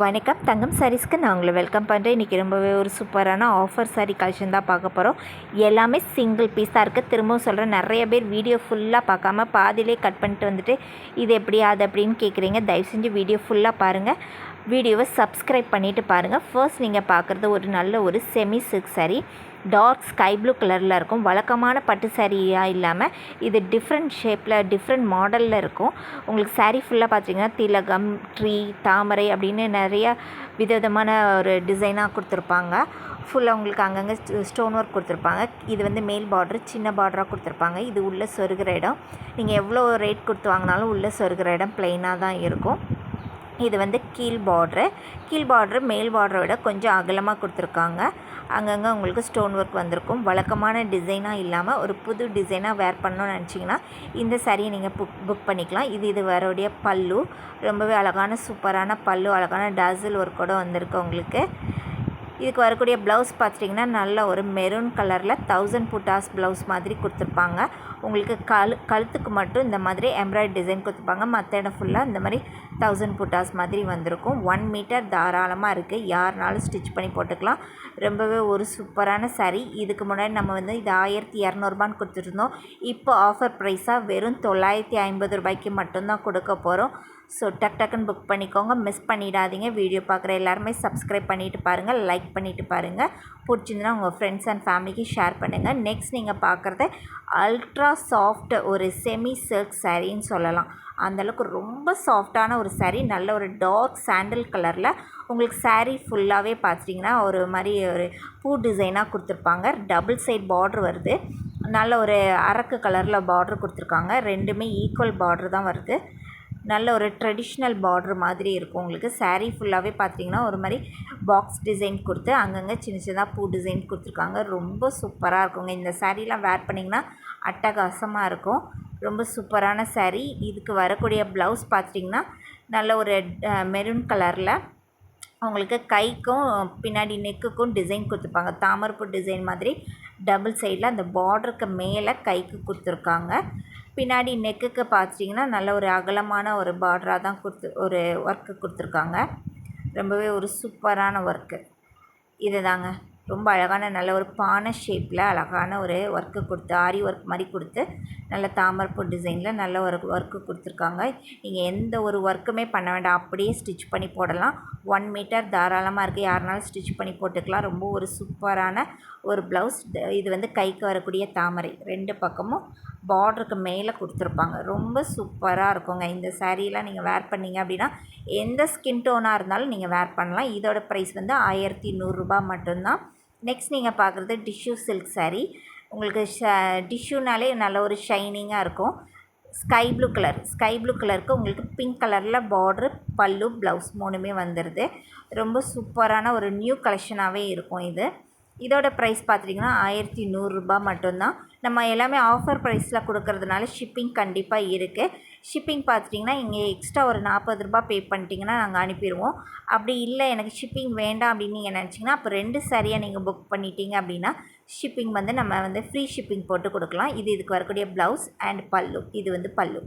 வணக்கம். தங்கம் சாரீஸ்க்கு நான் உங்களை வெல்கம் பண்ணுறேன் இன்றைக்கி ரொம்பவே ஒரு சூப்பரான ஆஃபர் சாரீ கலெக்ஷன் தான் பார்க்க போகிறோம் எல்லாமே சிங்கிள் பீஸாக இருக்குது திரும்பவும் சொல்கிறேன் நிறைய பேர் வீடியோ ஃபுல்லாக பார்க்காம பாதியிலே கட் பண்ணிட்டு வந்துட்டு இது எப்படி அது அப்படின்னு கேட்குறீங்க. தயவு செஞ்சு வீடியோ ஃபுல்லாக பாருங்கள் வீடியோவை சப்ஸ்கிரைப் பண்ணிவிட்டு பாருங்கள் ஃபர்ஸ்ட் நீங்கள் பார்க்குறது ஒரு நல்ல ஒரு semi silk saree. Dark sky blue கலரில் இருக்கும். வழக்கமான பட்டு சாரியாக இல்லாமல் இது டிஃப்ரெண்ட் ஷேப்பில் டிஃப்ரெண்ட் மாடலில் இருக்கும். உங்களுக்கு சாரீ ஃபுல்லாக பார்த்தீங்கன்னா திலகம் ட்ரீ தாமரை அப்படின்னு நிறைய விதவிதமான ஒரு டிசைனாக கொடுத்துருப்பாங்க. ஃபுல்லாக உங்களுக்கு அங்கங்கே ஸ்டோன் ஒர்க் கொடுத்துருப்பாங்க. இது வந்து மேல் பார்டர் சின்ன பார்டராக கொடுத்துருப்பாங்க. இது உள்ளே சொருகிற இடம். நீங்கள் எவ்வளோ ரேட் கொடுத்து வாங்கினாலும் உள்ளே சொருகிற இடம் ப்ளைனாக தான் இருக்கும். இது வந்து கீழ் பார்ட்ரு கீழ் பார்ட்ரு மேல் பார்டரை விட கொஞ்சம் அகலமாக கொடுத்துருக்காங்க. அங்கங்கே உங்களுக்கு ஸ்டோன் ஒர்க் வந்திருக்கும். வழக்கமான டிசைனாக இல்லாமல் ஒரு புது டிசைனாக வேர் பண்ணணும்னு நினச்சிங்கன்னா இந்த சாரியை நீங்கள் புக் புக் பண்ணிக்கலாம். இது இது வரக்கூடிய பல்லு. ரொம்பவே அழகான சூப்பரான பல்லு. அழகான டாசில் ஒர்க்கோடு வந்திருக்கு உங்களுக்கு. இதுக்கு வரக்கூடிய ப்ளவுஸ் பார்த்துட்டிங்கன்னா நல்ல ஒரு மெரூன் கலரில் தௌசண்ட் புட்டாஸ் ப்ளவுஸ் மாதிரி கொடுத்துருப்பாங்க. உங்களுக்கு கழு கழுத்துக்கு மட்டும் இந்த மாதிரி எம்ப்ராய்டரி டிசைன் கொடுத்துருப்பாங்க. மற்ற இடம் ஃபுல்லாக இந்த மாதிரி தௌசண்ட் புட்டாஸ் மாதிரி வந்திருக்கும். ஒன் மீட்டர் தாராளமாக இருக்குது யாருனாலும் ஸ்டிச் பண்ணி போட்டுக்கலாம். ரொம்பவே ஒரு சூப்பரான saree. இதுக்கு முன்னாடி நம்ம வந்து இது ஆயிரத்தி இரநூறுபான்னு கொடுத்துருந்தோம். இப்போ ஆஃபர் ப்ரைஸாக வெறும் தொள்ளாயிரத்தி ஐம்பது ரூபாய்க்கு மட்டும்தான் கொடுக்க போகிறோம் ஸோ டக் டக்குன்னு புக் பண்ணிக்கோங்க. மிஸ் பண்ணிடாதீங்க. வீடியோ பார்க்குற எல்லாருமே சப்ஸ்கிரைப் பண்ணிவிட்டு பாருங்கள் லைக் பண்ணிவிட்டு பாருங்கள் பிடிச்சிருந்துன்னா உங்கள் ஃப்ரெண்ட்ஸ் அண்ட் ஃபேமிலிக்கு ஷேர் பண்ணுங்கள் நெக்ஸ்ட் நீங்கள் பார்க்குறது அல்ட்ரா சாஃப்ட் ஒரு செமி சில்க் சாரின்னு சொல்லலாம். அந்தளவுக்கு ரொம்ப சாஃப்டான ஒரு saree நல்ல ஒரு டார்க் சாண்டில் கலரில் உங்களுக்கு saree ஃபுல்லாகவே பார்த்துட்டிங்கன்னா ஒரு மாதிரி ஒரு பூ டிசைனாக கொடுத்துருப்பாங்க. டபுள் சைட் பார்ட்ரு வருது. நல்ல ஒரு அரக்கு கலரில் பார்ட்ரு கொடுத்துருக்காங்க. ரெண்டுமே ஈக்குவல் பார்ட்ரு தான் வருது. நல்ல ஒரு ட்ரெடிஷ்னல் பார்ட்ரு மாதிரி இருக்கும். உங்களுக்கு சாரீ ஃபுல்லாகவே பார்த்தீங்கன்னா ஒரு மாதிரி பாக்ஸ் டிசைன் கொடுத்து அங்கங்கே சின்ன சின்னதாக பூ டிசைன் கொடுத்துருக்காங்க. ரொம்ப சூப்பராக இருக்குங்க. இந்த சாரீலாம் வேர் பண்ணிங்கன்னா அட்டகாசமாக இருக்கும். ரொம்ப சூப்பரான சாரீ இதுக்கு வரக்கூடிய ப்ளவுஸ் பார்த்துட்டிங்கன்னா நல்ல ஒரு மெரூன் கலரில் உங்களுக்கு கைக்கும் பின்னாடி நெக்குக்கும் டிசைன் கொடுத்துருப்பாங்க. தாமரப்பூ டிசைன் மாதிரி டபுள் சைடில் அந்த பார்டருக்கு மேலே கைக்கு கொடுத்துருக்காங்க. பின்னாடி நெக்குக்கு பார்த்துட்டிங்கன்னா நல்ல ஒரு அகலமான ஒரு பார்டராக தான் கொடுத்து ஒரு ஒர்க்கு கொடுத்துருக்காங்க. ரொம்பவே ஒரு சூப்பரான ஒர்க்கு இது தாங்க ரொம்ப அழகான நல்ல ஒரு பானை ஷேப்பில் அழகான ஒரு ஒர்க்கு கொடுத்து ஆரி ஒர்க் மாதிரி கொடுத்து நல்ல தாமரைப்பூ டிசைனில் நல்ல ஒரு ஒர்க்கு கொடுத்துருக்காங்க. நீங்கள் எந்த ஒரு ஒர்க்குமே பண்ண வேண்டாம். அப்படியே ஸ்டிச் பண்ணி போடலாம். ஒன் மீட்டர் தாராளமாக இருக்குது யாருனாலும் ஸ்டிச் பண்ணி போட்டுக்கலாம். ரொம்ப ஒரு சூப்பரான ஒரு ப்ளவுஸ் இது வந்து கைக்கு வரக்கூடிய தாமரை. ரெண்டு பக்கமும் பார்டருக்கு மேலே கொடுத்துருப்பாங்க. ரொம்ப சூப்பராக இருக்குங்க. இந்த சாரீலாம் நீங்கள் வேர் பண்ணீங்க அப்படின்னா எந்த ஸ்கின் டோனாக இருந்தாலும் நீங்கள் வேர் பண்ணலாம். இதோட ப்ரைஸ் வந்து ஆயிரத்தி நூறுரூபா மட்டும்தான். நெக்ஸ்ட் நீங்கள் பார்க்குறது டிஷ்யூ சில்க் சாரீ உங்களுக்கு ஷ டிஷ்யூனாலே நல்ல ஒரு ஷைனிங்காக இருக்கும். Sky blue colour sky blue கலருக்கு உங்களுக்கு பிங்க் கலரில் பார்ட்ரு பல்லு ப்ளவுஸ் மூணுமே வந்துடுது ரொம்ப சூப்பரான ஒரு நியூ கலெக்ஷனாகவே இருக்கும் இது. இதோட ப்ரைஸ் பார்த்துட்டிங்கன்னா ஆயிரத்தி நூறுரூபா மட்டும்தான். நம்ம எல்லாமே ஆஃபர் ப்ரைஸில் கொடுக்கறதுனால ஷிப்பிங் கண்டிப்பாக இருக்குது ஷிப்பிங் பார்த்துட்டிங்கன்னா இங்கே எக்ஸ்ட்ரா ஒரு நாற்பது ரூபா பே பண்ணிட்டீங்கன்னா நாங்கள் அனுப்பிடுவோம். அப்படி இல்லை எனக்கு ஷிப்பிங் வேண்டாம் அப்படின்னு நீங்கள் நினச்சிங்கன்னா அப்போ ரெண்டு சரியாக நீங்கள் புக் பண்ணிட்டீங்க அப்படின்னா ஷிப்பிங் வந்து நம்ம வந்து ஃப்ரீ ஷிப்பிங் போட்டு கொடுக்கலாம். இது இதுக்கு வரக்கூடிய ப்ளவுஸ் அண்ட் பல்லு. இது வந்து பல்லு.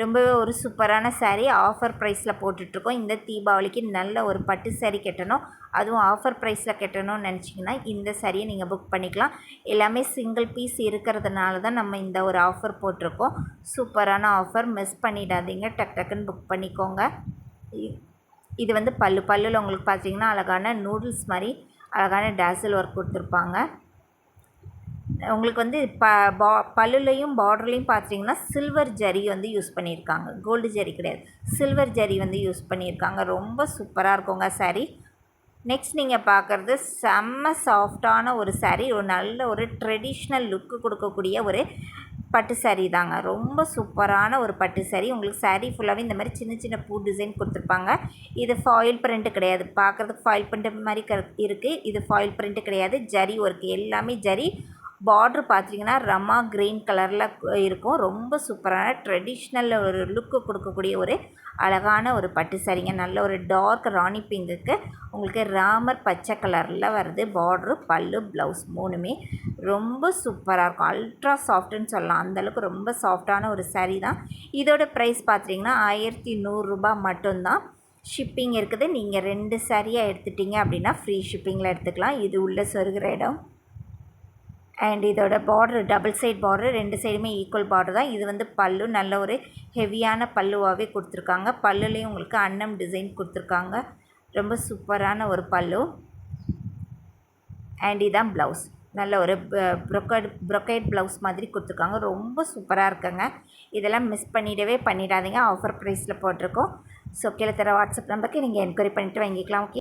ரொம்பவே ஒரு சூப்பரான சாரீ ஆஃபர் ப்ரைஸில் போட்டுட்ருக்கோம். இந்த தீபாவளிக்கு நல்ல ஒரு பட்டு சாரீ கட்டணும். அதுவும் ஆஃபர் ப்ரைஸில் கட்டணும்னு நினச்சிங்கன்னா இந்த சாரியை நீங்கள் புக் பண்ணிக்கலாம். எல்லாமே சிங்கிள் பீஸ் இருக்கிறதுனால தான் நம்ம இந்த ஒரு ஆஃபர் போட்டிருக்கோம். சூப்பரான ஆஃபர் மிஸ் பண்ணிடாதீங்க. டக் டக்குன்னு புக் பண்ணிக்கோங்க. இ- இது வந்து பல்லு பல்லுல உங்களுக்கு பார்த்தீங்கன்னா அழகான நூடுல்ஸ் மாதிரி அழகான டேசல் ஒர்க் கொடுத்துருப்பாங்க. உங்களுக்கு வந்து ப பா பல்லுலையும் பார்டர்லையும் பார்த்தீங்கன்னா சில்வர் ஜரி வந்து யூஸ் பண்ணியிருக்காங்க. கோல்டு ஜரி கிடையாது. சில்வர் ஜரி வந்து யூஸ் பண்ணியிருக்காங்க. ரொம்ப சூப்பராக இருக்குங்க saree. நெக்ஸ்ட் நீங்கள் பார்க்குறது செம்ம சாஃப்டான ஒரு saree. ஒரு நல்ல ஒரு ட்ரெடிஷ்னல் லுக்கு கொடுக்கக்கூடிய ஒரு பட்டு saree தாங்க. ரொம்ப சூப்பரான ஒரு பட்டு saree. உங்களுக்கு saree ஃபுல்லாகவே இந்த மாதிரி சின்ன சின்ன பூ டிசைன் கொடுத்துருப்பாங்க. இது ஃபாயில் பிரிண்ட்டு கிடையாது. பார்க்குறதுக்கு ஃபாயில் பிரிண்ட் மாதிரி க இருக்குது இது ஃபாயில் பிரிண்ட்டு கிடையாது. ஜரி ஒர்க் எல்லாமே ஜரி. பார்ட்ரு பார்த்தீங்கன்னா ரமா க்ரீன் கலரில் இருக்கும். ரொம்ப சூப்பரான ட்ரெடிஷ்னல் ஒரு லுக்கு கொடுக்கக்கூடிய ஒரு அழகான ஒரு பட்டு சாரிங்க. நல்ல ஒரு டார்க் ராணி பிங்குக்கு உங்களுக்கு ராமர் பச்சை கலரில் வருது. பார்ட்ரு பல்லு ப்ளவுஸ் மூணுமே ரொம்ப சூப்பராக இருக்கும். அல்ட்ரா சாஃப்ட்டுன்னு சொல்லலாம். அந்தளவுக்கு ரொம்ப சாஃப்டான ஒரு saree தான். இதோட ப்ரைஸ் பார்த்தீங்கன்னா ஆயிரத்தி நூறுரூபா மட்டும்தான். ஷிப்பிங் இருக்குது. நீங்கள் ரெண்டு சாரியாக எடுத்துட்டீங்க அப்படின்னா ஃப்ரீ ஷிப்பிங்கில் எடுத்துக்கலாம். இது உள்ள சொருகிற இடம். அண்ட் இதோட பார்டர் டபுள் சைட் பார்டர் ரெண்டு சைடுமே ஈக்குவல் பார்டர் தான். இது வந்து பல்லு நல்ல ஒரு ஹெவியான பல்லுவாகவே கொடுத்துருக்காங்க. பல்லுலேயும் உங்களுக்கு அன்னம் டிசைன் கொடுத்துருக்காங்க. ரொம்ப சூப்பரான ஒரு பல்லு. அண்ட் இதான் ப்ளவுஸ் நல்ல ஒரு ப்ரொக்கட் ப்ரொக்கைட் ப்ளவுஸ் மாதிரி கொடுத்துருக்காங்க. ரொம்ப சூப்பராக இருக்குங்க. இதெல்லாம் மிஸ் பண்ணிடவே பண்ணிடாதீங்க. ஆஃபர் ப்ரைஸில் போட்டிருக்கோம். ஸோ கீழே தர வாட்ஸ்அப் நம்பருக்கு நீங்கள் என்கொயரி பண்ணிவிட்டு வாங்கிக்கலாம். ஓகே